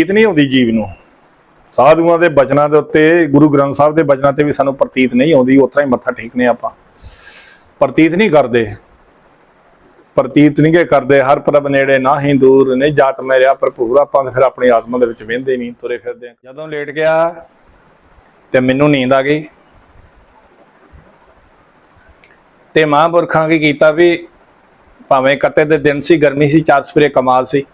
ਪ੍ਰਤੀਤ ਨਹੀਂ ਆਉਂਦੀ ਜੀਵ ਨੂੰ। ਸਾਧੂਆਂ ਦੇ ਬਚਨਾਂ ਦੇ ਉੱਤੇ, ਗੁਰੂ ਗ੍ਰੰਥ ਸਾਹਿਬ ਦੇ ਬਚਨਾਂ ਤੇ ਵੀ ਸਾਨੂੰ ਪ੍ਰਤੀਤ ਨਹੀਂ ਆਉਂਦੀ ਉਸ ਹੀ ਮੱਥਾ ਟੇਕਨੇ ਆਪਾਂ। ਪ੍ਰਤੀਤ ਨਹੀਂ ਕਰਦੇ। ਪ੍ਰਤੀਤ ਨਹੀਂ ਗੇ ਕਰਦੇ, ਹਰ ਪ੍ਰਭ ਨੇੜੇ ਨਾ ਹੀ ਦੂਰ, ਨਹੀਂ ਜਾਤ ਮੇਰਿਆ ਭਰਪੂਰ, ਆਪਾਂ ਫਿਰ ਆਪਣੀ ਆਤਮਾ ਦੇ ਵਿੱਚ ਵਹਿੰਦੇ ਨਹੀਂ, ਤੁਰੇ ਫਿਰਦੇ ਹਾਂ। ਜਦੋਂ ਲੇਟ ਗਿਆ ਤੇ ਮੈਨੂੰ ਨੀਂਦ ਆ ਗਈ। ਤੇ ਮਹਾਂਪੁਰਖਾਂ ਕੀ ਕੀਤਾ ਵੀ ਭਾਵੇਂ ਕੱਤੇ ਦੇ ਦਿਨ ਸੀ, ਗਰਮੀ ਸੀ, ਚਾਰ ਸਪਰੇ ਕਮਾਲ ਸੀ।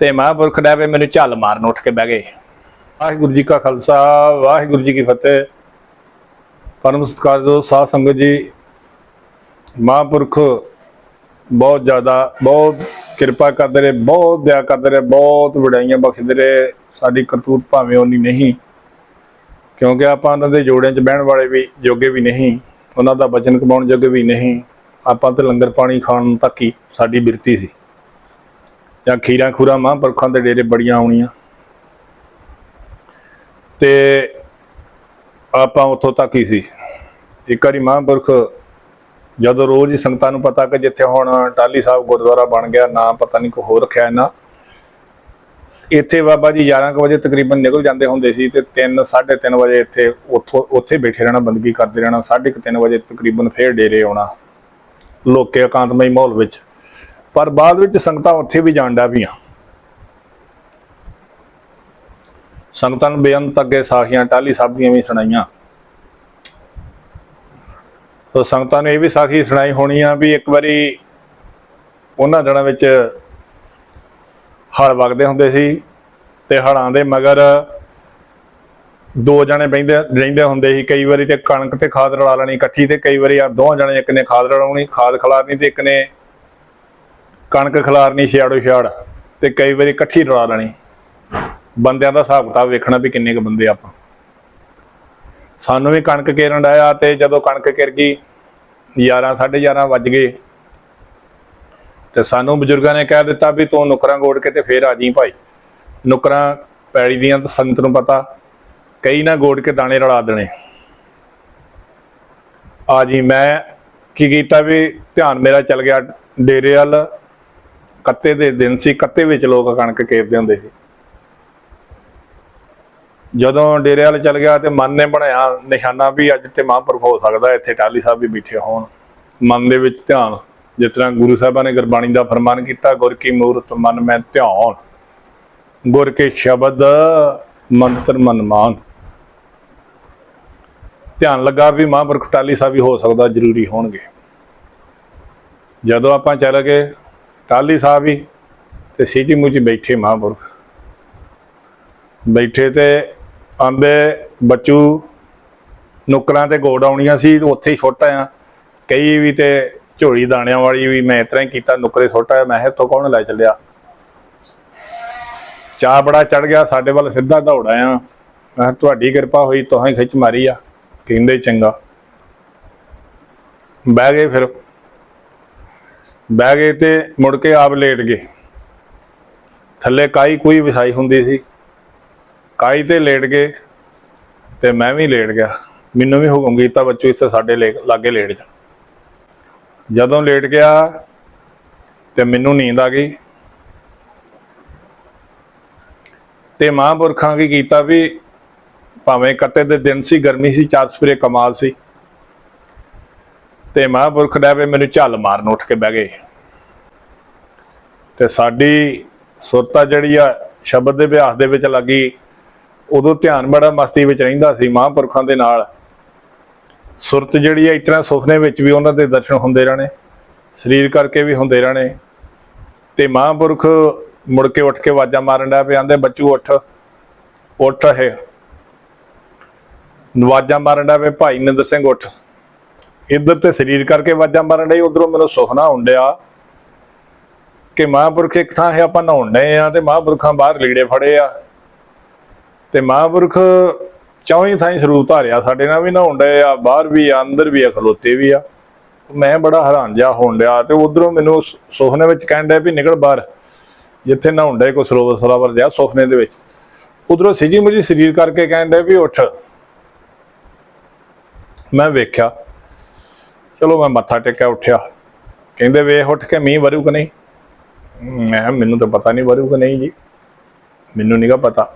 ਤੇ ਮਹਾਂਪੁਰਖ ਦਾ ਪਏ ਮੈਨੂੰ ਝੱਲ ਮਾਰਨ ਉੱਠ ਕੇ ਬਹਿ ਗਏ। ਵਾਹਿਗੁਰੂ ਜੀ ਕਾ ਖਾਲਸਾ, ਵਾਹਿਗੁਰੂ ਜੀ ਕੀ ਫਤਿਹ। ਪਰਮ ਸਤਿਕਾਰਯੋਗ ਸਾਧ ਸੰਗਤ ਜੀ, ਮਹਾਂਪੁਰਖ ਬਹੁਤ ਜ਼ਿਆਦਾ, ਬਹੁਤ ਕਿਰਪਾ ਕਰਦੇ ਰਹੇ, ਬਹੁਤ ਦਇਆ ਕਰਦੇ ਰਹੇ, ਬਹੁਤ ਵਡਾਈਆਂ ਬਖਸ਼ਦੇ ਰਹੇ। ਸਾਡੀ ਕਰਤੂਤ ਭਾਵੇਂ ਉਨੀ ਨਹੀਂ, ਕਿਉਂਕਿ ਆਪਾਂ ਉਹਨਾਂ ਦੇ ਜੋੜਿਆਂ 'ਚ ਬਹਿਣ ਵਾਲੇ ਵੀ ਜੋਗੇ ਵੀ ਨਹੀਂ, ਉਹਨਾਂ ਦਾ ਬਚਨ ਕਮਾਉਣ ਜੋਗੇ ਵੀ ਨਹੀਂ। ਆਪਾਂ ਤੇ ਲੰਗਰ ਪਾਣੀ ਖਾਣ ਤੱਕ ਹੀ ਸਾਡੀ ਬਿਰਤੀ ਸੀ। ਜਾਂ ਖੀਰਾਂ ਖੂਰਾ ਮਹਾਂਪੁਰਖਾਂ ਦੇ ਡੇਰੇ ਬੜੀਆਂ ਆਉਣੀਆਂ। ਤੇ ਆਪਾਂ ਉੱਥੋਂ ਤੱਕ ਹੀ ਸੀ। ਇੱਕ ਵਾਰੀ ਮਹਾਂਪੁਰਖ ਜਦੋਂ ਰੋਜ਼ ਹੀ ਸੰਗਤਾਂ ਨੂੰ ਪਤਾ ਕਿ ਜਿੱਥੇ ਹੁਣ ਟਾਲੀ ਸਾਹਿਬ ਗੁਰਦੁਆਰਾ ਬਣ ਗਿਆ, ਨਾ ਪਤਾ ਨਹੀਂ ਕੋ ਹੋਰ ਰੱਖਿਆ ਇਹਨਾਂ। ਇੱਥੇ ਬਾਬਾ ਜੀ 11 ਕੁ ਵਜੇ ਤਕਰੀਬਨ ਨਿਕਲ ਜਾਂਦੇ ਹੁੰਦੇ ਸੀ ਤੇ 3 3:30 ਵਜੇ ਇੱਥੇ ਉੱਥੋਂ, ਉੱਥੇ ਬੈਠੇ ਰਹਿਣਾ, ਬੰਦਗੀ ਕਰਦੇ ਰਹਿਣਾ। 3:30 ਵਜੇ ਤਕਰੀਬਨ ਫੇਰ ਡੇਰੇ ਆਉਣਾ। ਲੋਕੇ ਇਕਾਂਤਮਈ ਮਾਹੌਲ ਵਿੱਚ। ਪਰ ਬਾਅਦ ਵਿੱਚ ਸੰਗਤਾਂ ਉੱਥੇ ਵੀ ਜਾਣਦਾ ਪਈਆਂ। ਸੰਗਤਾਂ ਨੂੰ ਬੇਅੰਤ ਅੱਗੇ ਸਾਖੀਆਂ ਟਾਲੀ ਸਾਹਿਬ ਦੀਆਂ ਵੀ ਸੁਣਾਈਆਂ। ਸੋ ਸੰਗਤਾਂ ਨੇ ਇਹ ਵੀ ਸਾਖੀ ਸੁਣਾਈ ਹੋਣੀ ਆ ਵੀ ਇੱਕ ਵਾਰੀ ਉਹਨਾਂ ਦਿਨਾਂ ਵਿੱਚ ਹਲ ਵਗਦੇ ਹੁੰਦੇ ਸੀ ਤੇ ਹਲਾਂ ਦੇ ਮਗਰ ਦੋ ਜਣੇ ਬੈਂਦੇ ਰਹਿੰਦੇ ਹੁੰਦੇ ਸੀ। ਕਈ ਵਾਰੀ ਤੇ ਕਣਕ ਤੇ ਖਾਦ ਰਲਾ ਲੈਣੀ ਇਕੱਠੀ ਤੇ ਕਈ ਵਾਰੀ ਆ ਦੋ ਜਣੇ ਇੱਕ ਨੇ ਖਾਦ ਰਲਾਉਣੀ, ਖਾਦ ਖਿਲਾਰਨੀ ਤੇ ਇੱਕ ਨੇ ਕਣਕ ਖਿਲਾਰਨੀ ਛਿਆੜੋ ਛਿਆੜ ਤੇ ਕਈ ਵਾਰੀ ਇਕੱਠੀ ਰਲਾ ਲੈਣੀ। ਬੰਦਿਆਂ ਦਾ ਹਿਸਾਬ ਕਿਤਾਬ ਵੇਖਣਾ ਵੀ ਕਿੰਨੇ ਕੁ ਬੰਦੇ ਆਪਾਂ। ਸਾਨੂੰ ਵੀ ਕਣਕ ਕੇਰਨ ਡਾਇਆ ਤੇ ਜਦੋਂ ਕਣਕ ਕਿਰ ਗਈ 11 11:30 ਵੱਜ ਗਏ। ਤੇ ਸਾਨੂੰ ਬਜ਼ੁਰਗਾਂ ਨੇ ਕਹਿ ਦਿੱਤਾ ਵੀ ਤੂੰ ਨੁਕਰਾਂ ਗੋੜ ਕੇ ਤੇ ਫੇਰ ਆ ਜੀ ਭਾਈ। ਨੁਕਰਾਂ ਪੈੜੀ ਦੀਆਂ ਤਾਂ ਸੰਗਤ ਨੂੰ ਪਤਾ, ਕਈ ਨਾ ਗੋੜ ਕੇ ਦਾਣੇ ਰਲਾ ਦੇਣੇ। ਆ ਜੀ, ਮੈਂ ਕੀ ਕੀਤਾ ਵੀ ਧਿਆਨ ਮੇਰਾ ਚੱਲ ਗਿਆ ਡੇਰੇ ਵੱਲ। ਕੱਤੇ ਦੇ ਦਿਨ ਸੀ, ਕੱਤੇ ਵਿੱਚ ਲੋਕ ਕਣਕ ਕੇਰਦੇ ਹੁੰਦੇ ਸੀ। ਜਦੋਂ ਡੇਰੇ ਵਾਲੇ ਚੱਲ ਗਿਆ ਤੇ ਮਨ ਨੇ ਬਣਾਇਆ ਨਿਸ਼ਾਨਾ ਵੀ ਅੱਜ ਤੇ ਮਹਾਂਪੁਰਖ ਹੋ ਸਕਦਾ, ਇੱਥੇ ਟਾਲੀ ਸਾਹਿਬ ਵੀ ਬੈਠੇ ਹੋਣ। ਮਨ ਦੇ ਵਿੱਚ ਧਿਆਨ, ਜਿਸ ਤਰ੍ਹਾਂ ਗੁਰੂ ਸਾਹਿਬਾਂ ਨੇ ਗੁਰਬਾਣੀ ਦਾ ਫਰਮਾਨ ਕੀਤਾ, ਗੁਰ ਕੀ ਮੂਰਤ ਮਨ ਮੈਂ ਧਿਆਨ ਗੁਰ ਕੇ ਸ਼ਬਦ ਮੰਤਰ ਮਨਮਾਨ ਧਿਆਨ ਲੱਗਾ ਵੀ ਮਹਾਂਪੁਰਖ ਟਾਲੀ ਸਾਹਿਬ ਵੀ ਹੋ ਸਕਦਾ, ਜ਼ਰੂਰੀ ਹੋਣਗੇ। ਜਦੋਂ ਆਪਾਂ ਚੱਲ ਗਏ ਟਾਲੀ ਸਾਹਿਬ ਵੀ ਤੇ ਸੀਜੀ ਮੂਜੀ ਬੈਠੇ ਮਹਾਂਪੁਰਖ। ਬੈਠੇ ਤੇ ਆਂਦੇ ਬੱਚੂ ਨੁਕਰਾਂ ਤੇ ਗੋੜ ਆਉਣੀਆਂ ਸੀ ਉੱਥੇ ਹੀ ਛੋਟਾ ਆ ਕਈ ਵੀ ਤੇ ਝੋਲੀ ਦਾਣਿਆਂ ਵਾਲੀ ਵੀ ਮੈਂ ਇਸ ਤਰ੍ਹਾਂ ਹੀ ਕੀਤਾ, ਨੁਕਰੇ ਛੋਟਾ ਆ ਮੈਂ ਕਿਹਾ ਤੋਂ ਕੌਣ ਲੈ ਚੱਲਿਆ? ਚਾਹ ਬੜਾ ਚੜ ਗਿਆ, ਸਾਡੇ ਵੱਲ ਸਿੱਧਾ ਦੌੜ ਆ ਮੈਂ ਤੁਹਾਡੀ ਕਿਰਪਾ ਹੋਈ ਤੁਹਾਂ ਖਿੱਚ ਮਾਰੀ ਆ। ਕਹਿੰਦੇ ਚੰਗਾ। ਬਹਿ ਗਏ ਫਿਰ। ਬਹਿ ਗਏ ਤੇ ਮੁੜ ਕੇ ਆਪ ਲੇਟ ਗਏ। ਥੱਲੇ ਕਾਈ ਕੋਈ ਵਿਛਾਈ ਹੁੰਦੀ ਸੀ। ਕਾਈ ਤੇ ਲੇਟ ਗਏ ਤੇ ਮੈਂ ਵੀ ਲੇਟ ਗਿਆ। ਮੈਨੂੰ ਵੀ ਹੁਕਮ ਕੀਤਾ ਬੱਚੋ ਇਸ ਸਾਡੇ ਲੇ- ਲਾਗੇ ਲੇਟ ਜਾ। ਜਦੋਂ ਲੇਟ ਗਿਆ ਤੇ ਮੈਨੂੰ ਨੀਂਦ ਆ ਗਈ। ਤੇ ਮਹਾਂਪੁਰਖਾਂ ਕੀ ਕੀਤਾ ਵੀ ਭਾਵੇਂ ਕੱਤੇ ਦੇ ਦਿਨ ਸੀ, ਗਰਮੀ ਸੀ, ਚਾਰ ਸਪਰੇ ਕਮਾਲ ਸੀ। ਤੇ ਮਹਾਂਪੁਰਖ ਦਾ ਵੀ ਮੈਨੂੰ ਝੱਲ ਮਾਰਨ ਉੱਠ ਕੇ ਬਹਿ ਗਏ। ਤੇ ਸਾਡੀ ਸੁਰਤਾ ਜਿਹੜੀ ਆ, ਸ਼ਬਦ ਦੇ ਅਭਿਆਸ ਦੇ ਵਿੱਚ ਲੱਗੀ, ਉਦੋਂ ਧਿਆਨ ਬੜਾ ਮਸਤੀ ਵਿੱਚ ਰਹਿੰਦਾ ਸੀ ਮਹਾਂਪੁਰਖਾਂ ਦੇ ਨਾਲ। ਸੁਰਤ ਜਿਹੜੀ ਆ ਇਸ ਤਰ੍ਹਾਂ ਸੁਪਨੇ ਵਿੱਚ ਵੀ ਉਹਨਾਂ ਦੇ ਦਰਸ਼ਨ ਹੁੰਦੇ ਰਹਿਣੇ, ਸਰੀਰ ਕਰਕੇ ਵੀ ਹੁੰਦੇ ਰਹਿਣੇ। ਤੇ ਮਹਾਂਪੁਰਖ ਮੁੜ ਕੇ ਉੱਠ ਕੇ ਆਵਾਜ਼ਾਂ ਮਾਰਨ ਦਾ ਪਿਆ ਆਂਦੇ ਬੱਚੂ ਉੱਠ ਉੱਠ ਹੈ ਆਵਾਜ਼ਾਂ ਮਾਰਨ ਦਾ ਵੇ ਭਾਈ ਨਿੰਦਰ ਸਿੰਘ ਉੱਠ। ਇੱਧਰ ਤੇ ਸਰੀਰ ਕਰਕੇ ਵਾਜਾਂ ਮਾਰਨ ਡਈ, ਉਧਰੋਂ ਮੈਨੂੰ ਸੁਪਨਾ ਹੁੰਦਿਆ ਕਿ ਮਹਾਂਪੁਰਖ ਇੱਕ ਥਾਂ ਹੈ ਆਪਾਂ ਨਹਾਉਣ ਡਏ ਆ ਤੇ ਮਹਾਂਪੁਰਖਾਂ ਬਾਹਰ ਲੀੜੇ ਫੜੇ ਆ। ਤੇ ਮਹਾਂਪੁਰਖ ਚੌਵੀਂ ਥਾਈਂ ਸਰੂਪ ਧਾਰਿਆ ਸਾਡੇ ਨਾਲ ਵੀ ਨਹਾਉਣ ਡਏ ਆ, ਬਾਹਰ ਵੀ ਆ, ਅੰਦਰ ਵੀ ਆ, ਖਲੋਤੇ ਵੀ ਆ। ਮੈਂ ਬੜਾ ਹੈਰਾਨ ਜਿਹਾ ਹੋਣ ਡਿਆ ਤੇ ਉਧਰੋਂ ਮੈਨੂੰ ਸੁ- ਸੁਪਨੇ ਵਿੱਚ ਕਹਿਣ ਡਿਆ ਵੀ ਨਿਕਲ ਬਾਹਰ, ਜਿੱਥੇ ਨਹਾਉਣ ਡਏ ਕੋ ਸਰੋਵਰ ਸਰਾਵਰ ਜਿਹਾ ਸੁਪਨੇ ਦੇ ਵਿੱਚ। ਉਧਰੋਂ ਸਿਜੀ ਮੁਜੀ ਸਰੀਰ ਕਰਕੇ ਕਹਿਣ ਡਿਆ ਵੀ ਉੱਠ। ਮੈਂ ਵੇਖਿਆ ਚਲੋ ਮੈਂ ਮੱਥਾ ਟੇਕਿਆ ਉੱਠਿਆ। ਕਹਿੰਦੇ ਵੇਖ ਉੱਠ ਕੇ ਮੀਂਹ ਵਰੂ ਕਿ ਨਹੀਂ? ਮੈਂ ਕਿਹਾ, ਮੈਨੂੰ ਤਾਂ ਪਤਾ ਨਹੀਂ ਵਰੂ ਕਿ ਨਹੀਂ ਜੀ। ਮੈਨੂੰ ਨਹੀਂਗਾ ਪਤਾ।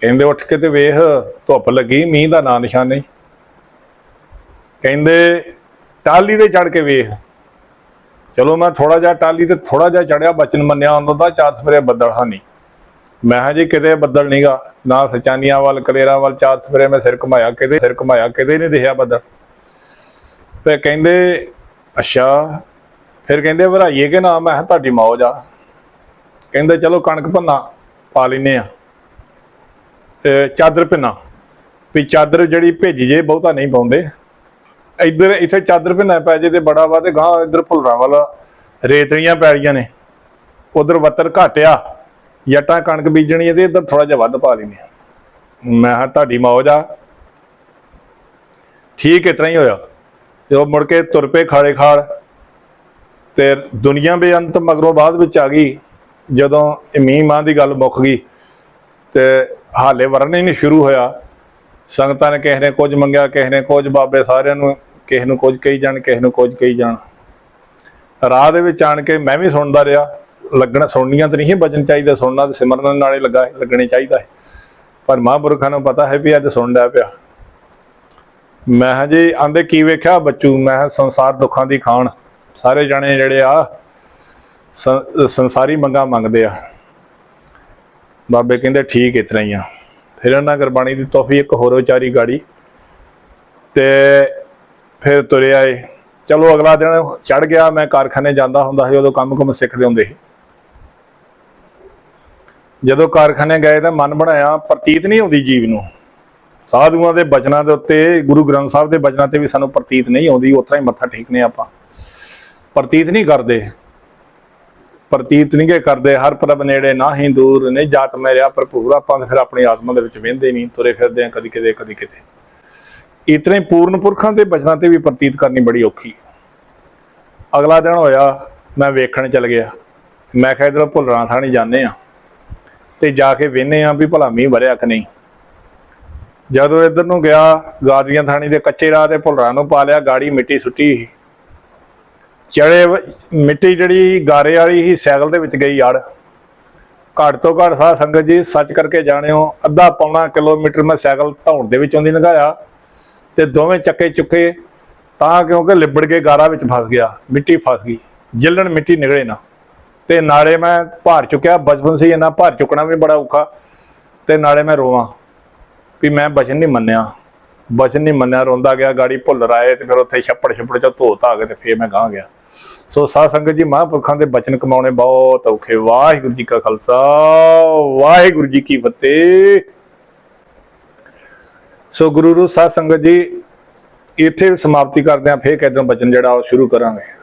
ਕਹਿੰਦੇ ਉੱਠ ਕੇ ਤੇ ਵੇਖ ਧੁੱਪ ਲੱਗੀ ਮੀਂਹ ਦਾ ਨਾਂ ਨਿਸ਼ਾਨ ਨਹੀਂ। ਕਹਿੰਦੇ ਟਾਲੀ ਤੇ ਚੜ ਕੇ ਵੇਖ। ਚਲੋ ਮੈਂ ਥੋੜਾ ਜਿਹਾ ਟਾਲੀ ਤੇ ਥੋੜਾ ਜਿਹਾ ਚੜਿਆ ਬਚਨ ਮੰਨਿਆ ਉਹਨਾਂ ਦਾ ਚਾਰ ਸਵੇਰੇ ਬੱਦਲ ਹਾਨੀ ਮੈਂ ਕਿਹਾ ਜੀ ਕਿਤੇ ਬੱਦਲ ਨਹੀਂਗਾ ਨਾ ਸਚਾਨੀਆਂ ਵੱਲ ਕਲੇਰਾਂ ਵੱਲ ਚਾਰ ਸਵੇਰੇ ਮੈਂ ਸਿਰ ਘੁਮਾਇਆ ਕਿਤੇ ਸਿਰ ਘੁਮਾਇਆ ਕਿਤੇ ਨਹੀਂ ਦਿਖਿਆ ਬੱਦਲ। ਤੇ ਕਹਿੰਦੇ, ਅੱਛਾ, ਫਿਰ ਕਹਿੰਦੇ, ਭਰਾਈਏ, ਕਿ ਨਾ? ਮੈਂ ਕਿਹਾ, ਤੁਹਾਡੀ ਮੌਜ ਆ। ਕਹਿੰਦੇ, ਚਲੋ, ਕਣਕ ਭੰਨਾ ਪਾ ਲੈਨੇ ਆ ਤੇ ਚਾਦਰ ਭਿੰਨਾ। ਵੀ ਚਾਦਰ ਜਿਹੜੀ ਭੇਜ ਜੇ, ਬਹੁਤਾ ਨਹੀਂ ਪਾਉਂਦੇ। ਇੱਧਰ, ਇੱਥੇ ਚਾਦਰ ਭਿੰਨਾ ਪੈ ਜੇ ਤੇ ਬੜਾ ਵਾ ਤੇ ਗਾਂ ਇੱਧਰ ਭੁੱਲਰਾਂ ਵਾਲਾ ਰੇਤੜੀਆਂ ਪੈ ਰਹੀਆਂ ਨੇ। ਉਧਰ ਵੱਤਰ ਘਟਿਆ ਜੱਟਾਂ ਕਣਕ ਬੀਜਣੀ ਹੈ ਤੇ ਇੱਧਰ ਥੋੜਾ ਜਿਹਾ ਵੱਧ ਪਾ ਲੈਨੇ ਆ। ਮੈਂ ਹਾਂ ਤੁਹਾਡੀ ਮੌਜ ਆ। ਠੀਕ ਇਤਨਾ ਹੀ ਹੋਇਆ। ਤੇ ਉਹ ਮੁੜ ਕੇ ਤੁਰ ਪਏ ਖਾੜੇ ਖਾੜ ਤੇ ਦੁਨੀਆ ਬੇਅੰਤ ਮਗਰੋਂ ਬਾਅਦ ਵਿੱਚ ਆ ਗਈ, ਜਦੋਂ ਇਹ ਮੀਂਹ ਮਾਂ ਦੀ ਗੱਲ ਮੁੱਕ ਗਈ ਤੇ ਹਾਲੇ ਵਰਨ ਹੀ ਨਹੀਂ ਸ਼ੁਰੂ ਹੋਇਆ। ਸੰਗਤਾਂ ਨੇ ਕਿਸੇ ਨੇ ਕੁਝ ਮੰਗਿਆ, ਕਿਸੇ ਨੇ ਕੁਝ ਬਾਬੇ ਸਾਰਿਆਂ ਨੂੰ, ਕਿਸੇ ਨੂੰ ਕੁਝ ਕਹੀ ਜਾਣ, ਕਿਸੇ ਨੂੰ ਕੁਝ ਕਹੀ ਜਾਣ। ਰਾਹ ਦੇ ਵਿੱਚ ਆਣ ਕੇ ਮੈਂ ਵੀ ਸੁਣਦਾ ਰਿਹਾ। ਲੱਗਣਾ ਸੁਣਨੀਆਂ ਤਾਂ ਨਹੀਂ ਸੀ, ਬਚਨ ਚਾਹੀਦਾ, ਸੁਣਨਾ ਤੇ ਸਿਮਰਨ ਨਾਲੇ ਲੱਗਾ, ਲੱਗਣੇ ਚਾਹੀਦਾ ਹੈ ਪਰ ਮਹਾਂਪੁਰਖਾਂ ਨੂੰ ਪਤਾ ਹੈ ਵੀ ਅੱਜ ਸੁਣ ਡਿਆ ਪਿਆ। ਮੈਂ ਕਿਹਾ ਜੀ, ਆਂਦੇ ਕੀ ਵੇਖਿਆ ਬੱਚੂ? ਮੈਂ ਕਿਹਾ ਸੰਸਾਰ ਦੁੱਖਾਂ ਦੀ ਖਾਣ। ਸਾਰੇ ਜਾਣੇ ਜਿਹੜੇ ਆ ਸੰਸਾਰੀ ਮੰਗਾ ਮੰਗਦੇ ਆ। ਬਾਬੇ ਕਹਿੰਦੇ ਠੀਕ ਇਤਨਾ ਹੀ ਆ। ਫਿਰ ਉਹਨਾਂ ਗੁਰਬਾਣੀ ਦੀ ਤੋਹਫੀ, ਇੱਕ ਹੋਰ ਵਿਚਾਰੀ ਗਾੜੀ। ਤੇ ਫਿਰ ਤੁਰੇ ਆਏ। ਚਲੋ ਅਗਲਾ ਦਿਨ ਚੜ ਗਿਆ, ਮੈਂ ਕਾਰਖਾਨੇ ਜਾਂਦਾ ਹੁੰਦਾ ਸੀ, ਉਦੋਂ ਕੰਮ ਕੁਮ ਸਿੱਖਦੇ ਹੁੰਦੇ ਸੀ। ਜਦੋਂ ਕਾਰਖਾਨੇ ਗਏ ਤਾਂ ਮਨ ਬਣਾਇਆ, ਪ੍ਰਤੀਤ ਨਹੀਂ ਆਉਂਦੀ ਜੀਵ ਨੂੰ। ਸਾਧੂਆਂ ਦੇ ਬਚਨਾਂ ਦੇ ਉੱਤੇ, ਗੁਰੂ ਗ੍ਰੰਥ ਸਾਹਿਬ ਦੇ ਬਚਨਾਂ ਤੇ ਵੀ ਸਾਨੂੰ ਪ੍ਰਤੀਤ ਨਹੀਂ ਆਉਂਦੀ ਉਤਰਾ ਹੀ ਮੱਥਾ ਟੇਕਨੇ ਆਪਾਂ। ਪ੍ਰਤੀਤ ਨਹੀਂ ਕਰਦੇ। ਪ੍ਰਤੀਤ ਨਹੀਂ ਗੇ ਕਰਦੇ, ਹਰ ਪ੍ਰਭ ਨੇੜੇ ਨਾ ਹੀ ਦੂਰ, ਨਹੀਂ ਜਾਤ ਮੈਂ ਮੇਰਿਆ ਭਰਪੂਰ, ਆਪਾਂ ਤਾਂ ਫਿਰ ਆਪਣੀ ਆਤਮਾ ਦੇ ਵਿੱਚ ਵਹਿੰਦੇ ਨਹੀਂ, ਤੁਰੇ ਫਿਰਦੇ ਆ ਕਦੀ ਕਿਤੇ ਕਦੀ ਕਿਤੇ। ਇਤਨੇ ਪੂਰਨ ਪੁਰਖਾਂ ਦੇ ਬਚਨਾਂ ਤੇ ਵੀ ਪ੍ਰਤੀਤ ਕਰਨੀ ਬੜੀ ਔਖੀ। ਅਗਲਾ ਦਿਨ ਹੋਇਆ, ਮੈਂ ਵੇਖਣ ਚਲ ਗਿਆ। ਮੈਂ ਕਿਹਾ, ਇਧਰ ਭੁੱਲਰਾਂ ਥਾਣੀ ਜਾਂਦੇ ਆ। ਤੇ ਜਾ ਕੇ ਵੇਖਨੇ ਆ ਵੀ ਭਲਾ ਮੀਂਹ ਵਰਿਆ ਕਿ ਨਹੀਂ। ਜਦੋਂ ਇੱਧਰ ਨੂੰ ਗਿਆ, ਗਾਜੀਆਂ ਥਾਣੀ ਦੇ ਕੱਚੇ ਰਾਹ ਤੇ ਭੁੱਲਰਾਂ ਨੂੰ ਪਾ ਲਿਆ, ਗਾੜੀ ਮਿੱਟੀ ਸੁੱਟੀ ਸੀ। ਚੜੇ ਮਿੱਟੀ ਜਿਹੜੀ ਗਾਰੇ ਵਾਲੀ ਹੀ ਸਾਈਕਲ ਦੇ ਵਿੱਚ ਗਈ ਯਾਰ ਘੱਟ ਤੋਂ ਘੱਟ ਸਾਧ ਸੰਗਤ ਜੀ, ਸੱਚ ਕਰਕੇ ਜਾਣਿਓ, ਅੱਧਾ ਪੌਣਾ ਕਿਲੋਮੀਟਰ ਮੈਂ ਸਾਈਕਲ ਧੌਣ ਦੇ ਵਿੱਚੋਂ ਦੀ ਲੰਘਾਇਆ ਤੇ ਦੋਵੇਂ ਚੱਕੇ ਚੁੱਕੇ, ਤਾਂ ਕਿਉਂਕਿ ਲਿਬੜ ਕੇ ਗਾਰਾ ਵਿੱਚ ਫਸ ਗਿਆ, ਮਿੱਟੀ ਫਸ ਗਈ, ਜਿੱਲਣ ਮਿੱਟੀ ਨਿਕਲੇ ਨਾ। ਤੇ ਨਾਲੇ ਮੈਂ ਭਾਰ ਚੁੱਕਿਆ, ਬਚਪਨ ਸੀ ਇੰਨਾ ਭਾਰ ਚੁੱਕਣਾ ਵੀ ਬੜਾ ਔਖਾ, ਤੇ ਨਾਲੇ ਮੈਂ ਰੋਵਾਂ। ਵੀ ਮੈਂ ਬਚਨ ਨਹੀਂ ਮੰਨਿਆ। ਬਚਨ ਨਹੀਂ ਮੰਨਿਆ, ਰੋਂਦਾ ਗਿਆ, ਗਾੜੀ ਭੁੱਲ ਰਾਏ ਤੇ ਫਿਰ ਉੱਥੇ ਛੱਪੜ ਛੱਪੜ ਚ ਧੋ ਧਾ ਕੇ ਤੇ ਫੇਰ ਮੈਂ ਗਾਂ ਗਿਆ। ਸੋ ਸਾਧ ਸੰਗਤ ਜੀ ਮਹਾਂਪੁਰਖਾਂ ਦੇ ਬਚਨ ਕਮਾਉਣੇ ਬਹੁਤ ਔਖੇ। ਵਾਹਿਗੁਰੂ ਜੀ ਕਾ ਖਾਲਸਾ, ਵਾਹਿਗੁਰੂ ਜੀ ਕੀ ਫਤਿਹ। ਸੋ ਗੁਰੂ ਰੂ ਸਾਧ ਸੰਗਤ ਜੀ, ਇੱਥੇ ਸਮਾਪਤੀ ਕਰਦੇ ਆਂ ਫੇਰ ਕਿਦੋਂ ਬਚਨ ਜਿਹੜਾ ਉਹ ਸ਼ੁਰੂ ਕਰਾਂਗੇ।